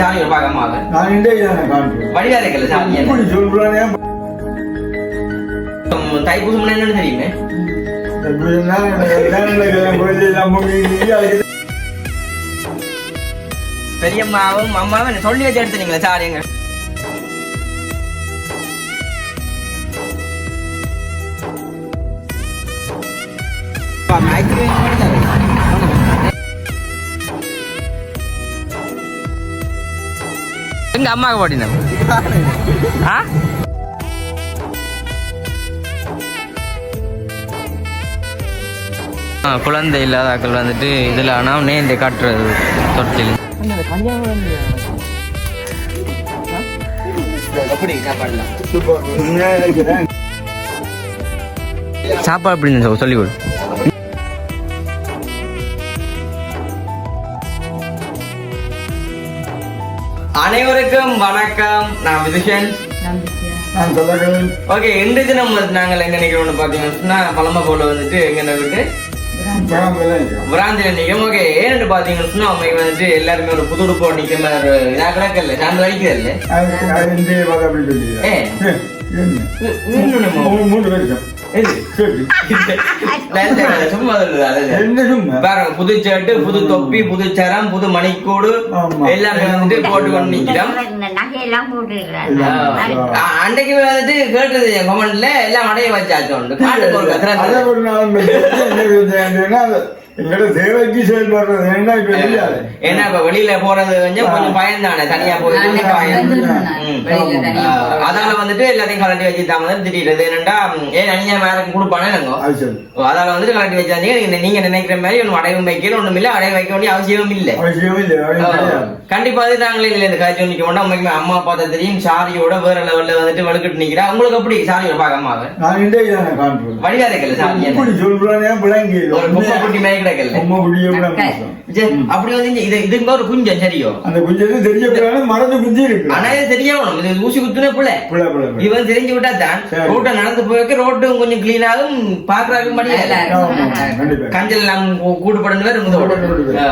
சாமி பார்க்க அம்மாவை நான் சாமி சொல்றானே தைப்பூசம் என்னன்னு தெரியுமே? பெரியம்மாவும் அம்மாவும் சொல்லி வச்சு எடுத்துனீங்களா சார் எங்க? எங்க ஆ? ஆ, குழந்தை இல்லாதாக்கள் வந்துட்டு இதில் ஆனால் நேர்ந்து காட்டுறது தொட்டில். சாப்பாடு எப்படின்னு சொல் சொல்லி கொடு. அனைவருக்கும் வணக்கம் நான் விதுஷன் நான் சொல்லுகிறேன் ஓகே இன்று தினம் வந்து நாங்கள் எங்க நிக்கிறோம்னு பார்த்தீங்கன்னா பழமை போல வந்துட்டு எங்க இருக்கு பிராந்தில நிற்கும் ஓகே ஏன்னு பார்த்தீங்கன்னு சொன்னா அம்மைக்கு வந்துட்டு எல்லாருமே ஒரு புது உடுப்போடு ஒரு இதாக கிடக்கல நான் வலிக்கிறதில்ல ஏ. மூன்று பேருக்கும் புது ஷர்ட் புது தொப்பி புது சரம் புது மணிக்கூடு. எல்லாமே வந்துட்டு போட்டு கொண்டு நிக்கிறோம் அன்னைக்கு வந்துட்டு கேட்டது என் கமெண்ட்ல எல்லாம் அடைய வச்சாச்சு உண்டு நாள் என்ன எங்களோட சேவைக்கு செயல்படுறது என்ன இப்ப தெரியாது ஏன்னா இப்ப வெளியில போறது கொஞ்சம் கொஞ்சம் பயந்தானே தனியா போயிட்டு நானே பயம். தனியா போறது. அதால வந்துட்டு எல்லாத்தையும் கலட்டி வச்சுட்டாங்க திடீர்னு என்னண்டா ஏன் அணியா மேரக்கு கொடுப்பானே நாங்க அது சரி. ஓ, அதால வந்துட்டு கலட்டி வச்சாங்க நீங்க நீங்க நினைக்கிற மாதிரி அடையும் வைக்கல ஒண்ணும் இல்ல. அடைய வைக்க வேண்டிய அவசியமும் இல்லை. இல்லை. கண்டிப்பா அது நாங்களே இதுல இந்த காய்ச்சி நிக்க மாட்டோம் அம்மைக்கு அம்மா பார்த்தா தெரியும். சாரியோட வேற லெவல்ல வந்துட்டு வலுக்கிட்டு நிக்கிறா. உங்களுக்கு அப்படி சாரியோட பார்க்க அம்மாவை? இருக்கல சாரி இப்படி சொல்றானே விளங்கி ஒரு குட்டி கிடக்கல அப்படி வந்து இது ஒரு குஞ்சம் சரியோ அந்த குஞ்சது தெரியக்கூடாது மறந்து குஞ்சு இருக்கு ஆனா இது தெரியணும் இது ஊசி குத்துன பிள்ளை பிள்ளை பிள்ளை பிள்ளை. இவன் தெரிஞ்சு விட்டா தான். ரோட்டை நடந்து போய்க்க ரோட்டும் கொஞ்சம் கிளீன் ஆகும் கண்டிப்பா கஞ்சல் எல்லாம் கூடுபடணும் வேற.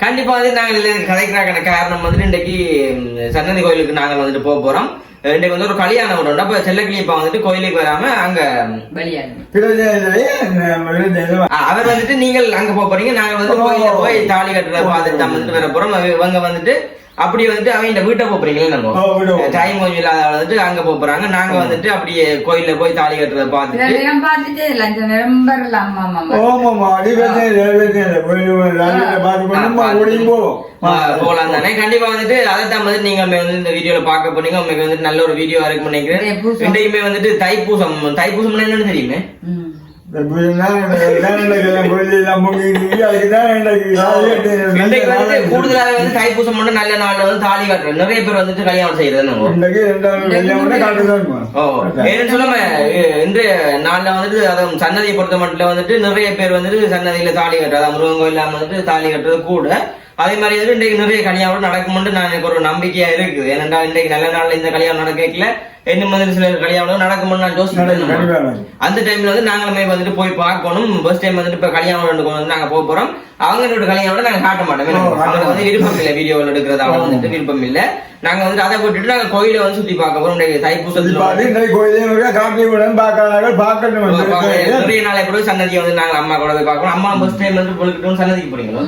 கண்டிப்பா வந்து நாங்கள் கதைக்கிறாங்க காரணம் வந்துட்டு இன்றைக்கு ம், சன்னதி கோயிலுக்கு நாங்கள் வந்துட்டு போக போறோம் இன்றைக்கு வந்து ஒரு கல்யாணம் உண்டு அப்ப செல்லக்கிளிப்பா வந்துட்டு கோயிலுக்கு வராம அங்க அவர் வந்துட்டு நீங்கள் அங்க போக போறீங்க நாங்க வந்து கோயில போய் தாலி கட்டுறத பார்த்துட்டு வந்துட்டு வர போறோம். இவங்க வந்துட்டு அப்படி வந்துட்டு அவங்க வீட்டை போறீங்களா ஓ, வீட்டை நம்ம போக டைம் கொஞ்சம் இல்லாத வந்துட்டு அங்க போறாங்க நாங்க வந்துட்டு அப்படியே கோயில்ல போய் தாலி கட்டுறத பார்த்து போலாம் தானே. கண்டிப்பா வந்துட்டு அதைத்தான் வந்துட்டு நீங்க வந்து இந்த வீடியோல பார்க்க போறீங்க உங்களுக்கு வந்துட்டு நல்ல ஒரு வீடியோ இருக்கும் நினைக்கிறேன். இன்றைக்குமே வந்துட்டு தைப்பூசம் தைப்பூசம் என்னன்னு தெரியுமே? கூடுதலாக வந்து தைப்பூசம் மட்டும் நல்ல நாள்ல வந்து தாலி கட்டுறோம் நிறைய பேர் வந்துட்டு கல்யாணம் செய்யறது சொல்லாம இன்றைய நாள்ல வந்துட்டு அதாவது சன்னதியை பொறுத்த மட்டும் வந்துட்டு நிறைய பேர் வந்துட்டு சன்னதியில தாலி கட்டுறது முருகன் கோயில்ல வந்துட்டு தாலி கட்டுறது கூட. அதே மாதிரி வந்துட்டு இன்றைக்கு நிறைய கல்யாணம் நடக்கும்னு நான் எனக்கு ஒரு நம்பிக்கையா இருக்குது. ஏனென்றா இன்றைக்கு நல்ல நாள்ல இந்த கல்யாணம் நடக்கல இன்னும் வந்து சில கல்யாணம் நடக்கும்னு நான் நடக்கும். அந்த டைம்ல வந்து நாங்களுமே வந்துட்டு போய் பார்க்கணும். ஃபர்ஸ்ட் டைம் வந்துட்டு இப்ப கல்யாணம் ரெண்டு வந்து நாங்க போக போறோம். அவங்களோட கல்யாணம் நாங்க காட்ட மாட்டோம். அவங்களுக்கு வந்து விருப்பம் இல்ல வீடியோவில் எடுக்கிறதால ஆமா. வந்துட்டு விருப்பம் இல்ல நாங்க வந்துட்டு அதை போட்டுட்டு நாங்க கோயிலை வந்து சுத்தி பார்க்க போறோம். விட விட வந்து. நிறைய நாளை கூட சன்னதியை வந்து நாங்க அம்மா கூட போய் பார்க்கணும். அம்மா ஃபர்ஸ்ட் டைம் வந்து பொழுக்கிட்டும் சன்னதிக்கு போறீங்களோ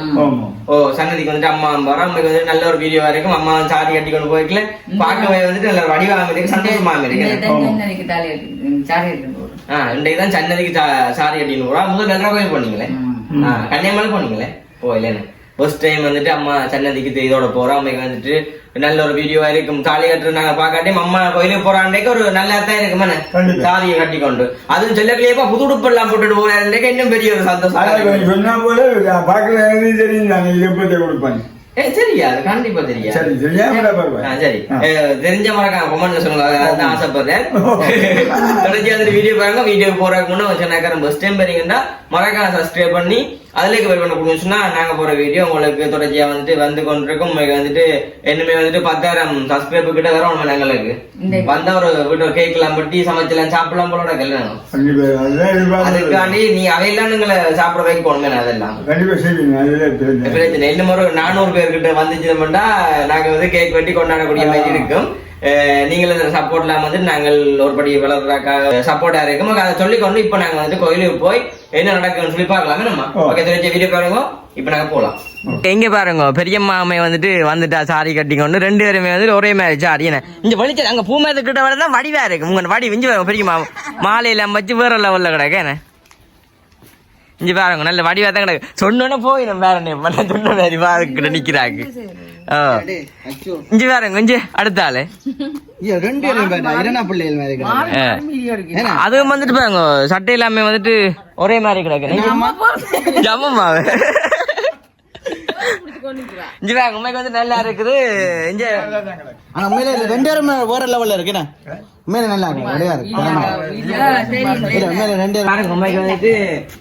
ஓ சன்னதிக்கு வந்துட்டு அம்மா வரோம் அம்மைக்கு வந்து நல்ல ஒரு வீடியோ வரைக்கும் அம்மா வந்து சாரி கட்டி கொண்டு போய்க்கல பார்க்கவே வந்துட்டு நல்ல வடிவாக இருக்கு சந்தோஷமா இருக்கு இந்த தஞ்சனைக்கு தாலி எடுத்து சாரி எடுத்து போடுறோம் ஆ இன்றைக்கு தான் சன்னதிக்கு சா- சாரி கட்டின்னு போறோம் முதல் நல்ல கோயில். ஆ, கன்னியாகுமரி போனீங்களே? போயிலேன்னு ஃபர்ஸ்ட் டைம் வந்துட்டு அம்மா சன்னதிக்கு இதோட போறோம் அம்மைக்கு வந்துட்டு நல்ல ஒரு வீடியோவா இருக்கும். தாலி கட்டுற நாங்க பாக்காட்டி அம்மா கோயிலுக்கு போறாண்டேக்கு ஒரு நல்லா தான் இருக்கும். சாரியை கட்டி கொண்டு அதுவும் செல்லக்கிலேயப்பா புது உடுப்பு எல்லாம் போட்டுட்டு போறாண்டேக்கு இன்னும் பெரிய ஒரு சந்தோஷம். சொன்னா போல எனக்கு தெரியும் நான் பத்தி கொடுப்பேன். அது கண்டிப்பா தெரியா சரி தெரிஞ்ச மறக்காம கொமெண்ட் சொல்லுங்க அதான் ஆசைப்படுறேன். தொடர்ச்சி அந்த வீடியோ பாருங்க வீடியோ போறதுக்கு முன்னே சொன்னாக்கார ஃபர்ஸ்ட் டைம் பாத்தீங்கன்னா மறக்காம சப்ஸ்கிரைப் பண்ணி அதுலேக்கு வெயிட் பண்ண கொடுத்துச்சுன்னா நாங்க போற வீடியோ உங்களுக்கு தொடர்ச்சியா வந்துட்டு வந்து கொண்டிருக்கும். உங்களுக்கு வந்துட்டு என்னமே வந்துட்டு பத்தாயிரம் சப்ஸ்கிரைபர் கிட்ட வரும் நம்ம எங்களுக்கு. வந்த ஒரு வீட்டு கேக்கலாம் பட்டி சமைச்சலாம் சாப்பிடலாம் போல கல்யாணம். அதுக்காண்டி நீ அவையெல்லாம் நீங்களை சாப்பிட வைக்கணுமே அதெல்லாம். கண்டிப்பா செய்வீங்க. அதுல பிரச்சனை இன்னும் ஒரு நானூறு பேர்கிட்ட வந்துச்சுன்னா நாங்க வந்து கேக் வெட்டி கொண்டாடக்கூடிய மாதிரி இருக்கும். நீங்கள் இந்த சப்போர்ட்லாம் வந்து நாங்கள் ஒரு படி வளர்றதுக்காக சப்போர்ட்டா இருக்கும் அதை சொல்லிக்கொண்டு இப்போ நாங்க வந்து கோயிலுக்கு போய் என்ன நடக்குன்னு சொல்லி பார்க்கலாமே. நம்ம ஓ. ஓகே தெரிஞ்ச வீடியோ பாருங்க. இப்போ நாங்க போலாம். எங்க பாருங்க பெரியம்மா அம்மை வந்துட்டு வந்துட்டா சாரி கட்டிக்கொண்டு ரெண்டு பேருமே வந்து ஒரே மாதிரி சாரி என்ன? இங்க வெளிச்சம் அங்க பூமேது கிட்ட வரதான் வடிவா இருக்கு. உங்க வடி விஞ்சு பாருங்க பெரியம்மா. மாலையில வச்சு வேற லெவல்ல கிடக்கு என்ன? இங்க பாருங்க நல்ல வடிவா தான் கிடக்கு. சொன்னோன்னே போய் நம்ம வேற என்ன சொன்ன மாதிரி பாருக்கிட்ட நிக்கிறாங்க. இங்க பாருங்க இங்க அடுத்த ஆளு. ரெண்டு பேரும் பிள்ளைகள் மாதிரி. அதுவும் வந்துட்டு பாருங்க சட்டை எல்லாமே வந்துட்டு ஒரே மாதிரி கிடக்கு. ஜம்மம்மாவு உண்மைக்கு வந்து நல்லா இருக்குது. இங்க. ஆனா உண்மையில இது ரெண்டு பேரும் வேற லெவல்ல இருக்கு. என்ன? உண்மையில நல்லா இருக்கு. அப்படியே இருக்கு. ஆமா. இல்ல, உண்மையில ரெண்டு பேரும் பாருங்க உண்மைக்கு வந்துட்டு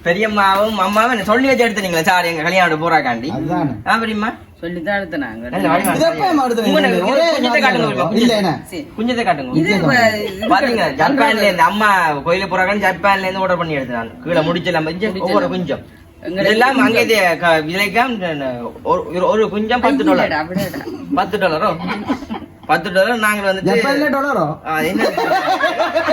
பெரியம்மாவும் அம்மாவும் சொல்லி வச்சு எடுத்துனீங்களா சார் எங்க கல்யாணம் போறாக்காண்டி. ஆ பெரியம்மா? சொல்லித்தான் எடுத்த நாங்க. நல்ல வடிவா இது எப்ப அம்மா எடுத்தது? உங்க ஒரே குஞ்சத்தை காட்டுங்க பாத்தீங்க ஜப்பான்ல இருந்து அம்மா கோயில போறாங்கன்னு ஜப்பான்ல இருந்து ஆர்டர் பண்ணி எடுத்தாங்க கீழே முடிச்சலாம் ஒவ்வொரு குஞ்சம். இதெல்லாம் அங்கே விலைக்காம் ஒரு- ஒரு குஞ்சம் பத்து டாலர். பத்து டாலரோ? பத்து டாலர் நாங்க வந்துட்டு ஜப்பான்ல டாலரோ? ஆ, என்ன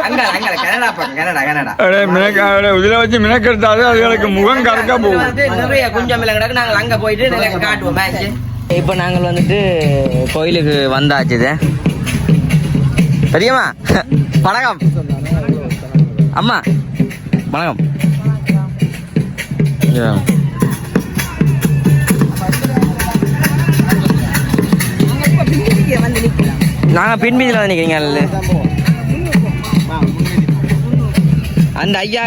அங்க அங்க கனடா பக்கம் கனடா கனடா. அடே, மினக்க- அடே, இதுல வச்சு மினக்கெடுத்தாலே அதுகளுக்கு முகம் கறக்கா போகும் நிறைய குஞ்சம் கிடக்கு. நாங்கள் அங்க போயிட்டு காட்டுவோம் மேட்ச் இப்போ நாங்கள் வந்துட்டு கோயிலுக்கு வந்தாச்சு இது. பெரியம்மா வணக்கம் அம்மா வணக்கம். இங்க வாங்க. நாங்க பின்பீதியில் வந்து நிற்கிறீங்க அந்த ஐயா.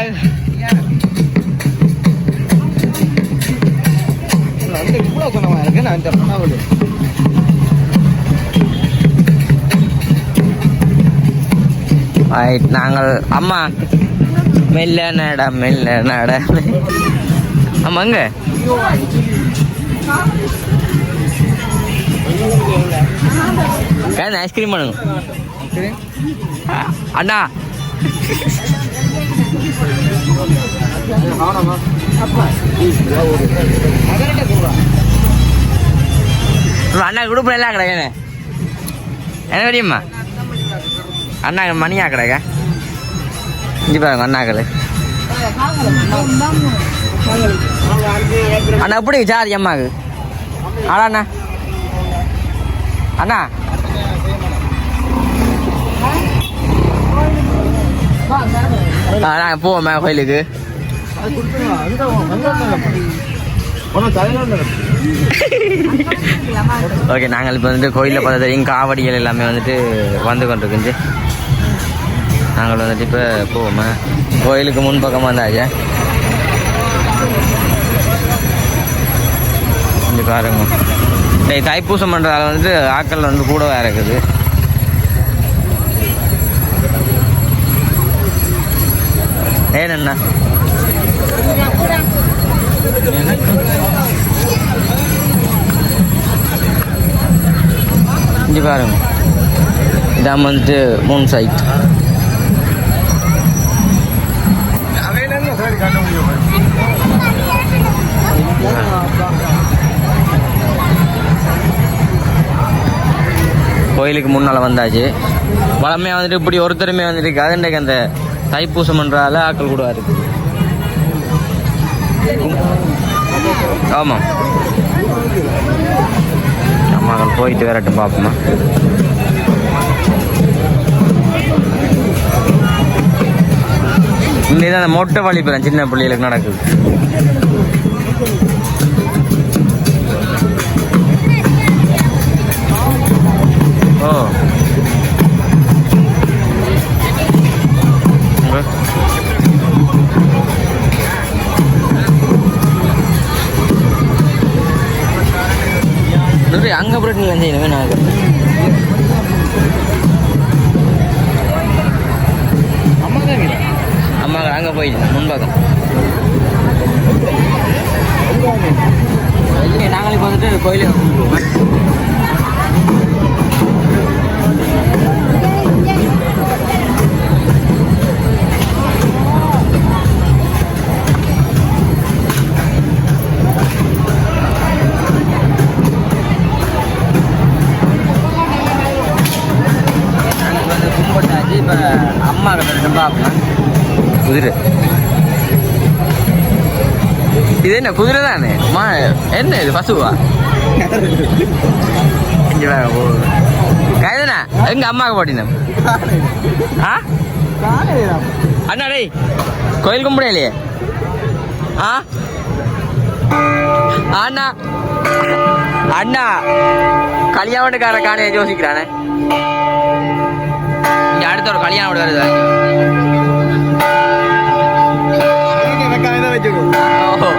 இவ்வளவு சொன்னவன் இருக்கு நான் இந்த பண்ணாவது Right, நாங்கள் அம்மா மெல்ல நட மெல்ல நட. ஆமாங்க. அங்க கேன் ஐஸ்கிரீம் பண்ணுங்க. அண்ணா. அண்ணா குடும்பம் எல்லாம் கிடையாது என்ன? தெரியுமா? அண்ணா மணியா கிடக்க இங்கே பாருங்க அண்ணாக்கள் அண்ணா எப்படி சார் அம்மாக்கு? அண்ணா அண்ணா. அண்ணா. போவோமே கோயிலுக்கு. ஓகே நாங்கள் இப்போ வந்துட்டு கோயிலில் பார்த்தா தெரியும் காவடிகள் எல்லாமே வந்துட்டு வந்து கொண்டிருக்குஞ்சு நாங்கள் வந்துட்டு இப்போ போவோம் கோயிலுக்கு முன்பக்கமாக வந்தாச்சு இங்கே பாருங்க. டேய் தைப்பூசம் பண்ணுறதால வந்து ஆக்கள் வந்து கூட வேற இருக்குது. ஏனண்ணா இங்கே பாருங்க. இதான் வந்துட்டு மூணு சைட் கோயிலுக்கு முன்னால் வந்தாச்சு. பழமே வந்துட்டு இப்படி ஒருத்தருமே வந்துட்டு கதண்டைக்கு அந்த தைப்பூசம் பண்ணுறால ஆக்கள் கூட இருக்குது ஆமாம் அம்மாக்கள் போயிட்டு வரட்டும் பார்ப்போமா இந்த தான் அந்த மொட்டை வழிபுறம் சின்ன பிள்ளைகளுக்கு நடக்குது. இல்லை, அங்க போட்டு நீங்க செய்யணும் நாங்க அம்மா அங்க போயிட்டு முன்பாக்கம் நாங்கள் வந்துட்டு கோயிலுக்கு இது என்ன குதிரை தானே மா என்ன இது பசுவா இங்க வாங்க, ஓ. கைதனா எங்க அம்மாவுக்கு போட்டினம் ஆ அண்ணா டேய் கோயில் கும்பிடையிலையே ஆ அண்ணா அண்ணா கல்யாணக்கார காண யோசிக்கிறானே இங்க அடுத்த ஒரு கல்யாணம் வருது ஓஹோ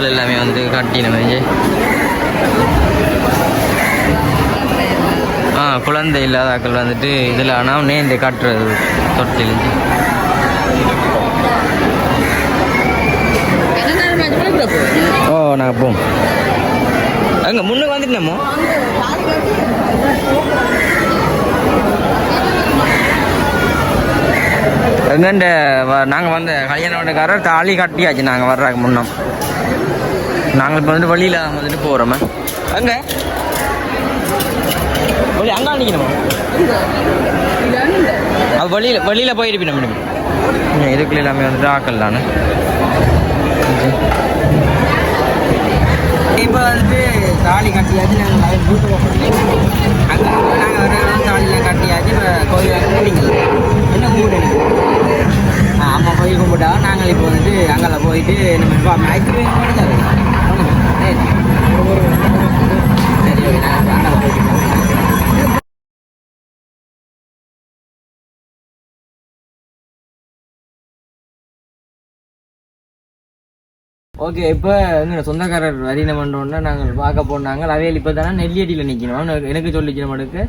டீலுகள் எல்லாமே வந்து கட்டின மாதிரி. ஆ குழந்தை இல்லாத ஆக்கள் வந்துட்டு இதில் ஆனால் நேர்ந்து கட்டுறது தொட்டில் ஓ நாங்கள் போம் அங்கே முன்னுக்கு வந்துட்டோமோ எங்கண்ட நாங்கள் வந்த கல்யாண வீட்டுக்காரர் தாலி கட்டியாச்சு நாங்கள் வர்றாங்க முன்னம். நாங்கள் இப்போ வந்து வெளியில் வந்துட்டு போகிறோமே அங்கே வெளியே அங்கே நிற்கணுமா அது வெளியில் வெளியில் போயிருப்பி நம்ம இதுக்குள்ள எல்லாமே வந்துட்டு ஆக்கள் தானே இப்போ வந்துட்டு தாலி கட்டியாச்சு நாங்கள் வீட்டு அங்கே நாங்கள் தாலிலாம் கட்டியாச்சு இப்போ கோயில் என்ன கும்பிடுங்க அம்மா கோயில் கும்பிட்டா நாங்கள் இப்போ வந்துட்டு அங்கே போயிட்டு நம்ம ஐஸ்கிரீம் மட்டும் சரி ஓகே. நாங்கள் அங்கே போயிட்டு ஓகே இப்போ எங்க சொந்தக்காரர் வரின பண்ணோன்னா நாங்கள் பார்க்க போனாங்க. அவையில் இப்போ தானே நெல்லியடியில் நிற்கணும் எனக்கு சொல்லிக்கிற மட்டுக்கு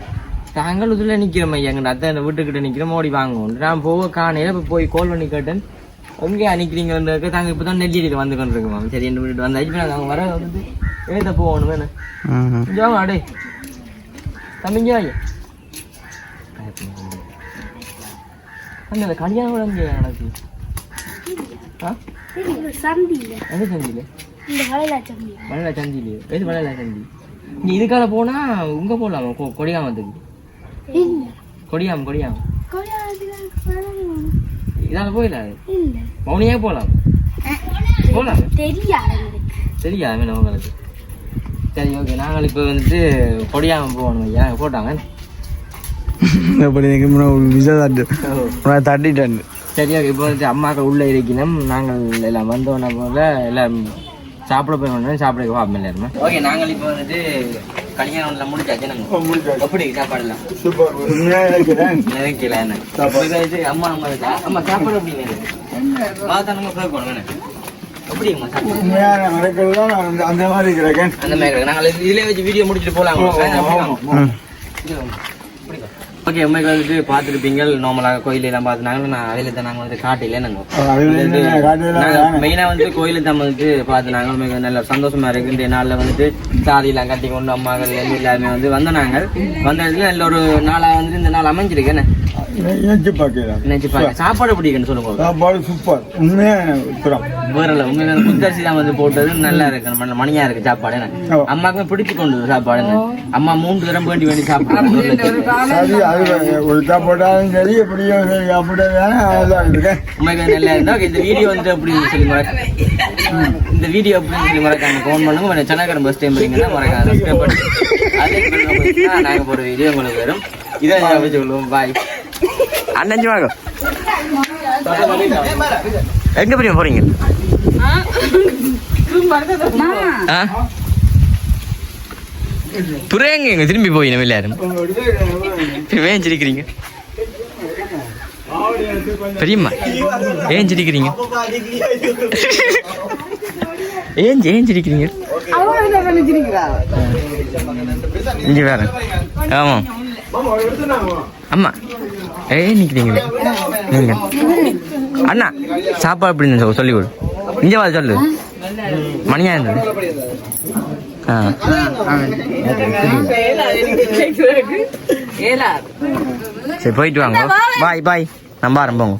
நாங்கள் இதில் நிற்கிறோம் ஐயா எங்கள் அத்தை அந்த வீட்டுக்கிட்ட நிற்கிறோம் ஓடி வாங்குவோம் நான் போக காணையில் இப்போ போய் கோல் பண்ணி கேட்டேன். எங்கே நிற்கிறீங்கன்றது நாங்கள் இப்போ தான் நெல்லியடியில் வந்து கொண்டு இருக்கோம் சரி என்று வீட்டு வந்தாச்சு நாங்கள் வர வந்து ஏத்த போகணும் இங்கே வாங்க அடே. தம்பிங்க ஐயா அந்த கல்யாணம் கூட இங்கே எனக்கு? ஆ? சந்தியில? எங்கே செஞ்சில இந்த வளையலா சந்தி சந்திலையோ எது மலையில சந்தி? நீ இதுக்கால போனா உங்க போலாமா? கொ- கொடியாமத்துக்கு இல்ல கொடியாம கொடியாம. இதால இல்ல மௌனியா போலாம் போலாம் தெரியாது சரியா உங்களுக்கு சரி ஓகே நாங்கள் இப்போ வந்துட்டு கொடியாம போகணும் ஐயா போட்டாங்க அப்படி விசா தட்டு தட்டிட்டேன் சரி ஓகே இப்போ வந்துட்டு அம்மாக்கள் உள்ள இருக்கணும் நாங்கள் எல்லாம் வந்தோன்னே போல எல்லாம் சாப்பிட போய் வந்தோம் சாப்பிட பார்ப்போம் எல்லாருமே ஓகே நாங்கள் இப்போ வந்துட்டு கல்யாணம் முடிச்சாச்சு. நாங்கள் எப்படி சாப்பாடுலாம்? சூப்பர். இது அம்மா அம்மா இருக்கா? அம்மா சாப்பாடு அப்படின்னு பார்த்தானுங்க ப்ரே பண்ணுங்க எப்படிங்கம்மா சாப்பாடு? உண்மையான நடக்கிறது தான் நான் அந்த- அந்த மாதிரி இருக்கிறேன். அந்த மாதிரி. நாங்கள் இதுலயே வச்சு வீடியோ முடிச்சுட்டு போலாம் ஓகே உண்மைக்கு வந்துட்டு பார்த்துருப்பீங்க நார்மலாக கோயிலெல்லாம் பார்த்துனாங்க நான் அதில் தான் நாங்கள் வந்து காட்டுதெல்லாம் தானே. மெயினாக வந்து கோயிலை தான் வந்துட்டு பார்த்துனாங்க உண்மைக்கு நல்ல சந்தோஷமா இருக்கு. இந்த நாளில் வந்துட்டு சாதியெல்லாம் கட்டி கொண்டு அம்மாக்கள் எல்லாருமே வந்து வந்தனாங்க வந்த இடத்துல நல்ல ஒரு நாளாக வந்துட்டு இந்த நாள் அமைஞ்சிருக்கு. சாப்பாடு பிடிக்குன்னு சொல்லுங்க. சாப்பாடு சூப்பர் உண்மையாக புத்தரிசி தான் வந்து போட்டது. நல்லா இருக்கு. மண்- மணியா இருக்கு சாப்பாடு. அம்மாவுக்குமே பிடிச்சு கொண்டு சாப்பாடு. அம்மா மூன்று தரம் வேண்டி வேண்டி சாப்பிடுறாங்க சரி அது ஒருத்தா போட்டாலும் சரி எப்படியும் சரி நல்லா இருந்தா இந்த வீடியோ வந்து அப்படின்னு சொல்லி இந்த வீடியோ அப்படின்னு சொல்லி மறக்காம ஃபோன் பண்ணுங்க. உங்களை சென்னகரம் பஸ் டைம் வரீங்கன்னா மறக்காம நாங்கள் போகிற வீடியோ உங்களுக்கு வரும். இதை வச்சு சொல்லுவோம் பாய் அண்ணஞ்சு வாங்க. எங்க பிரியம் போறீங்க? ஆ? புரியங்க எங்க திரும்பி போய் நம்ம எல்லாரும். ஏன் சிரிக்கிறீங்க பெரியம்மா ஏன் சிரிக்கிறீங்க ஏன் ஏன் சிரிக்கிறீங்க இங்க வேற. ஆமா. அம்மா ஏன் நிக்கிறீங்க நீங்க அண்ணா சாப்பாடு எப்படி சொ- சொல்லி கொடு. இங்க வா சொல்லு. மணியா இருந்தது. ஆ. சரி போயிட்டு வாங்க. பாய் பாய். நம்ம ஆரம்பங்க